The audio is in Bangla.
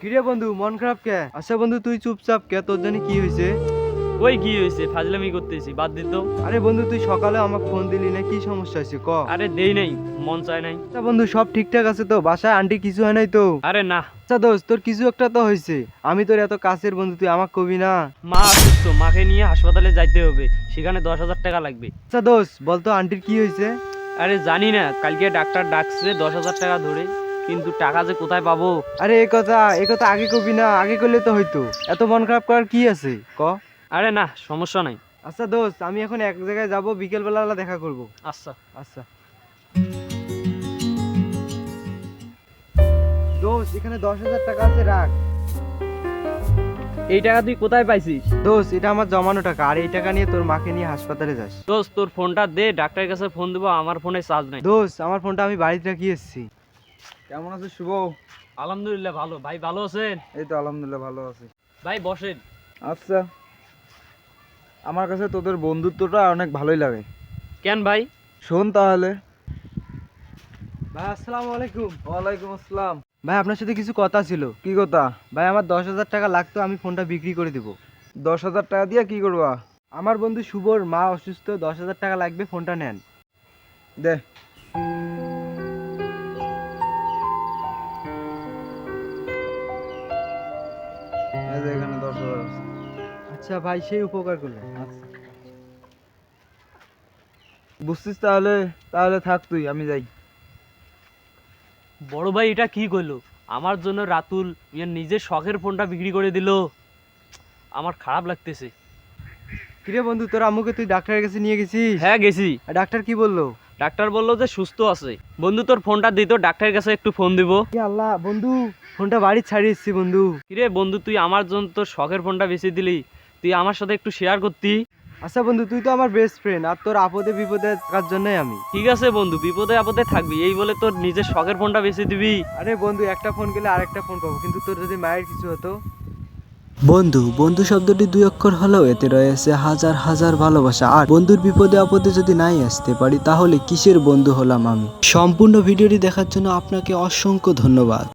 কিরে বন্ধু মন খারাপ কে? আচ্ছা বন্ধু তুই চুপচাপ কে? তোর জানি কি হয়েছে ওই কি হয়েছে ফাজলামি করতেছি বাদ দিত আরে বন্ধু তুই সকালে আমাকে ফোন দিলি না কি সমস্যা হয়েছে ক? আরে দেই নাই মন চায় নাই। আচ্ছা বন্ধু সব ঠিকঠাক আছে তো? বাসায় আন্টি কিছু হয় নাই তো? আরে না। আচ্ছা দোস্ত তোর কিছু একটা তো হয়েছে আমি তোর এত কাছের বন্ধু তুই আমাকে কবি না। মা অসুস্থ মাকে নিয়ে হাসপাতালে যাইতে হবে। সেখানে দশ হাজার টাকা লাগবে। আচ্ছা দোস্ত বলতো আন্টির কি হয়েছে আরে জানি না কালকে ডাক্তার ডাকছে দশ হাজার টাকা ধরে। কিন্তু টাকা যে কোথায় পাবো? আরে এ কথা এ কথা আগে কবি না আগে করলে তো হইতো। এত মন খারাপ করার কি আছে? ক? আরে না সমস্যা নাই। আচ্ছা দোস্ত আমি এখন এক জায়গায় যাব বিকেল বেলা দেখা করব। আচ্ছা। আচ্ছা। দোস্ত এখানে দশ হাজার টাকা আছে রাখ। এই টাকা তুই কোথায় পাইছিস? দোস্ত এটা আমার জমানো টাকা আর এই টাকা নিয়ে তোর মাকে নিয়ে হাসপাতালে যাস। দোস্ত তোর ফোনটা দে ডাক্তারের কাছে ফোন দেবো আমার ফোনে চার্জ নাই। দোস্ত আমার ফোনটা আমি বাড়িতে রাখি এসেছি। কেমন আছে শুভ? আলহামদুলিল্লাহ ভালো। ভাই ভালো আছেন? এই তো আলহামদুলিল্লাহ ভালো আছি। ভাই বসেন। আচ্ছা আমার কাছে তোদের বন্ধুত্বটা অনেক ভালোই লাগে। কেন ভাই? শোন তাহলে। ভাই আসসালামু আলাইকুম। ওয়ালাইকুম আসসালাম। ভাই আপনার সাথে কিছু কথা ছিল। কি কথা? ভাই আমার দশ হাজার টাকা লাগতো আমি ফোনটা বিক্রি করে দিব। দশ হাজার টাকা দিয়ে কি করবা? আমার বন্ধু শুভর মা অসুস্থ দশ হাজার টাকা লাগবে ফোনটা নেন। দে। আচ্ছা ভাই সেই উপকার করলেন আচ্ছা। বুঝছিস তাহলে? তাহলে থাক তুই আমি যাই। বড় ভাই এটা কি করল আমার জন্য রাতুল ইয়ার নিজের শখের ফোনটা বিক্রি করে দিল। আমার খারাপ লাগতেছে। কিরে বন্ধু তোর আম্মুকে তুই ডাক্তারের কাছে নিয়ে গেছিস? হ্যাঁ গেছি। আর ডাক্তার কি বলল? ডাক্তার বলল যে সুস্থ আছে। বন্ধু তোর ফোনটা দিত ডাক্তারের কাছে একটু ফোন দিব। কি আল্লাহ বন্ধু ফোনটা বাড়ি ছাড়িয়ে এসছি বন্ধু। কিরে বন্ধু তুই আমার জন্য তোর শখের ফোনটা বেশি দিলি। তুই আমার সাথে একটু শেয়ার করতি। আচ্ছা বন্ধু তুই তো আমার বেস্ট ফ্রেন্ড আর তোর আপদে বিপদে থাকার জন্যই আমি। ঠিক আছে বন্ধু বিপদে আপদে থাকবি। এই বলে তোর নিজের শখের ফোনটা বেশি দিবি। আরে বন্ধু একটা ফোন গেলে আরেকটা ফোন পাবো কিন্তু তোর যদি মায়ের কিছু হতো? বন্ধু বন্ধু শব্দটি দুই অক্ষর হলেও এতে রয়েছে হাজার হাজার ভালোবাসা। আর বন্ধুর বিপদে আপদে যদি নাই আসতে পারি তাহলে কিসের বন্ধু হলাম আমি? সম্পূর্ণ ভিডিওটি দেখার জন্য আপনাকে অসংখ্য ধন্যবাদ।